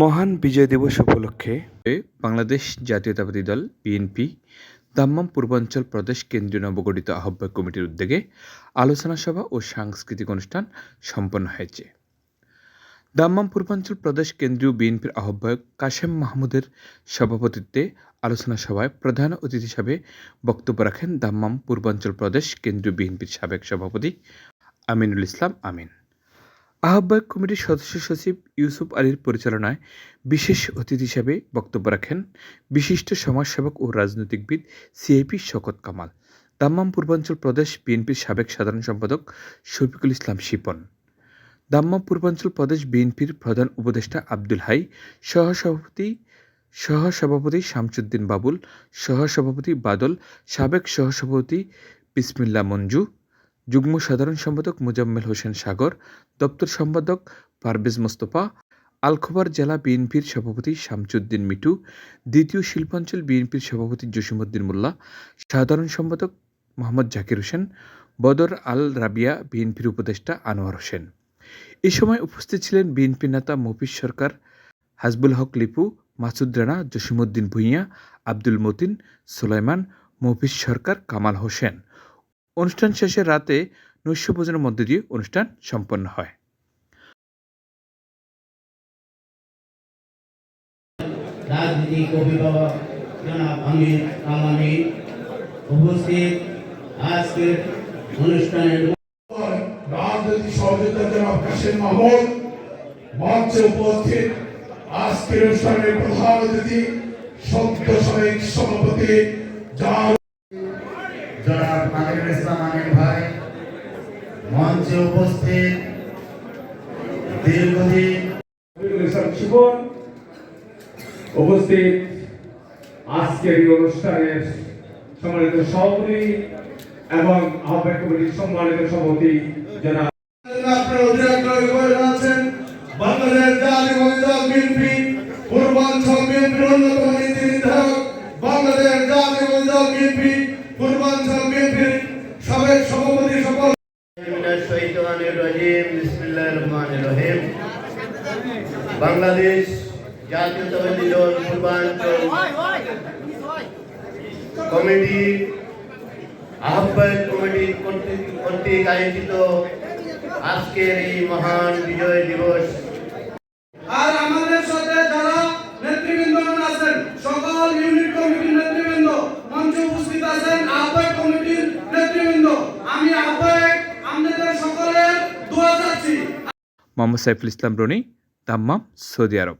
মহান বিজয় দিবস উপলক্ষে বাংলাদেশ জাতীয়তাবাদী দল বিএনপি দাম্মাম পূর্বাঞ্চল প্রদেশ কেন্দ্রীয় নবগঠিত আহ্বায়ক কমিটির উদ্যোগে আলোচনা সভা ও সাংস্কৃতিক অনুষ্ঠান সম্পন্ন হয়েছে। দাম্মাম পূর্বাঞ্চল প্রদেশ কেন্দ্রীয় বিএনপির আহ্বায়ক কাশেম মাহমুদের সভাপতিত্বে আলোচনা সভায় প্রধান অতিথি হিসাবে বক্তব্য রাখেন দাম্মাম পূর্বাঞ্চল প্রদেশ কেন্দ্রীয় বিএনপির সাবেক সভাপতি আমিনুল ইসলাম আমিন। আহ্বায়ক কমিটির সদস্য সচিব ইউসুফ আলীর পরিচালনায় বিশেষ অতিথি হিসেবে বক্তব্য রাখেন বিশিষ্ট সমাজসেবক ও রাজনৈতিকবিদ সিআইপি শকত কামাল, দাম্মাম পূর্বাঞ্চল প্রদেশ বিএনপির সাবেক সাধারণ সম্পাদক শফিকুল ইসলাম শিপন, দাম্মাম পূর্বাঞ্চল প্রদেশ বিএনপির প্রধান উপদেষ্টা আব্দুল হাই, সহসভাপতি সহসভাপতি শামসুদ্দিন বাবুল, সহসভাপতি বাদল, সাবেক সহসভাপতি বিসমিল্লা মঞ্জু যুগ্ম সাধারণ সম্পাদক মোজাম্মেল হোসেন সাগর, দপ্তর সম্পাদক পারভেজ মোস্তফা, আলখোবার জেলা বিএনপির সভাপতি শামসুদ্দিন মিটু দ্বিতীয় শিল্পাঞ্চল বিএনপির সভাপতি জসিমউদ্দিন মোল্লা, সাধারণ সম্পাদক মোহাম্মদ জাকির হোসেন, বদর আল রাবিয়া বিএনপির উপদেষ্টা আনোয়ার হোসেন। এ সময় উপস্থিত ছিলেন বিএনপি নেতা মফিজ সরকার, হাজবুল হক লিপু, মাসুদ রানা জসিমুদ্দিন ভুঁইয়া, আব্দুল মতিন, সুলাইমান, মফিজ সরকার, কামাল হোসেন। অনুষ্ঠান শেষে রাতে নৈশভোজনের মধ্য দিয়ে অনুষ্ঠান সম্পন্ন হয়। রাজনীতিক অভিভাবক জনাব আমির কামানি উপস্থিত। আজকের অনুষ্ঠানের রাজনৈতিক সহযোগিতা জনাব কাশেম মাহমুদ মঞ্চে উপস্থিত। আজকের অনুষ্ঠানের প্রধান অতিথি সাবেক সভাপতি যার জনাব আমিরুল ইসলাম আমির ভাই মঞ্চে উপস্থিত দীর্ঘদিন শিবন উপস্থিত আজকের এই অনুষ্ঠানের সম্মানিত সভাপতি এবং আহ্বায়ক কমিটির সম্মানিত সভাপতি যারা বাংলাদেশ জাতীয় দল বিএনপি পূর্বাঞ্চল বিএনপির অন্যতম নীতি নির্ধারক বাংলাদেশ জাতীয় দল বিএনপি পূর্বাঞ্চল বিএনপির সাবেক সভাপতি সকল মিনাশ শৈতানির রাজিম বিসমিল্লাহির রহিম বাংলাদেশ জাতীয়তাবাদী দল পূর্বাঞ্চল কমিটি, আহ্বায়ক কমিটি কর্তৃক আয়োজিত আজকের এই মহান বিজয় দিবস। আর আমাদের সাথে যারা নেতৃবৃন্দ আছেন, সকল ইউনিট কমিটির নেতৃবৃন্দ, মঞ্চে উপস্থিত আছেন আহ্বায়ক কমিটির নেতৃবৃন্দ, আমি আহ্বায়ক মোহাম্মদ সাইফুল ইসলাম রনি দাম্মাম সৌদি আরব।